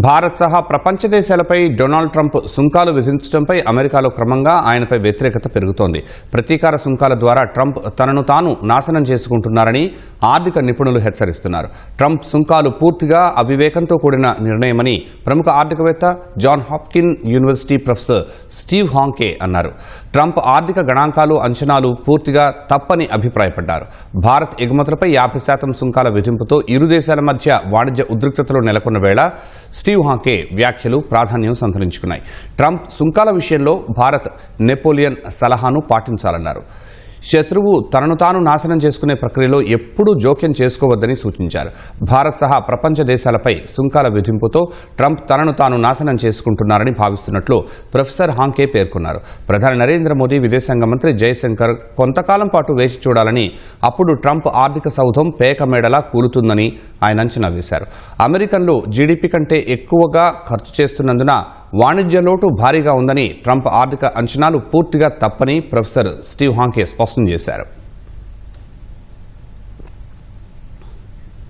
భారత్ సహా ప్రపంచ దేశాలపై Donald Trump సుంకాలు విధించడంపై అమెరికాలో క్రమంగా ఆయనపై వ్యతిరేకత పెరుగుతోంది. ప్రతీకార సుంకాల ద్వారా ట్రంప్ తనను తాను నాశనం చేసుకుంటున్నారని ఆర్థిక నిపుణులు హెచ్చరిస్తున్నారు. ట్రంప్ సుంకాలు పూర్తిగా అవివేకంతో కూడిన నిర్ణయమని ప్రముఖ ఆర్థికవేత్త John Hopkins university professor Steve Hanke అన్నారు. ట్రంప్ ఆర్థిక గణాంకాలు అంచనాలు పూర్తిగా తప్పని అభిప్రాయపడ్డారు. భారత్ ఎగుమతులపై యాభై శాతం సుంకాల విధింపుతో ఇరు దేశాల మధ్య వాణిజ్య ఉద్రిక్తతలు నెలకొన్న వేళ స్టీవ్ హాంకే వ్యాఖ్యలు ప్రాధాన్యం సంతరించుకున్నాయి. ట్రంప్ సుంకాల విషయంలో భారత్ నెపోలియన్ సలహాను పాటించాలన్నారు. శత్రువు తనను తాను నాశనం చేసుకునే ప్రక్రియలో ఎప్పుడూ జోక్యం చేసుకోవద్దని సూచించారు. భారత్ సహా ప్రపంచ దేశాలపై సుంకాల విధింపుతో ట్రంప్ తనను తాను నాశనం చేసుకుంటున్నారని భావిస్తున్నట్లు ప్రొఫెసర్ హాంకే పేర్కొన్నారు. ప్రధాని నరేంద్ర మోదీ విదేశాంగ మంత్రి జయశంకర్ కొంతకాలం పాటు వేచి చూడాలని అప్పుడు ట్రంప్ ఆర్థిక సౌధం పేక మేడలా కూలుతుందని ఆయన అంచనా వేశారు. అమెరికన్లు జీడీపీ కంటే ఎక్కువగా ఖర్చు చేస్తున్నందున వాణిజ్య లోటు భారీగా ఉందని ట్రంప్ ఆర్థిక అంచనాలు పూర్తిగా తప్పని ప్రొఫెసర్ స్టీవ్ హాంకే స్పష్టం చేశారు.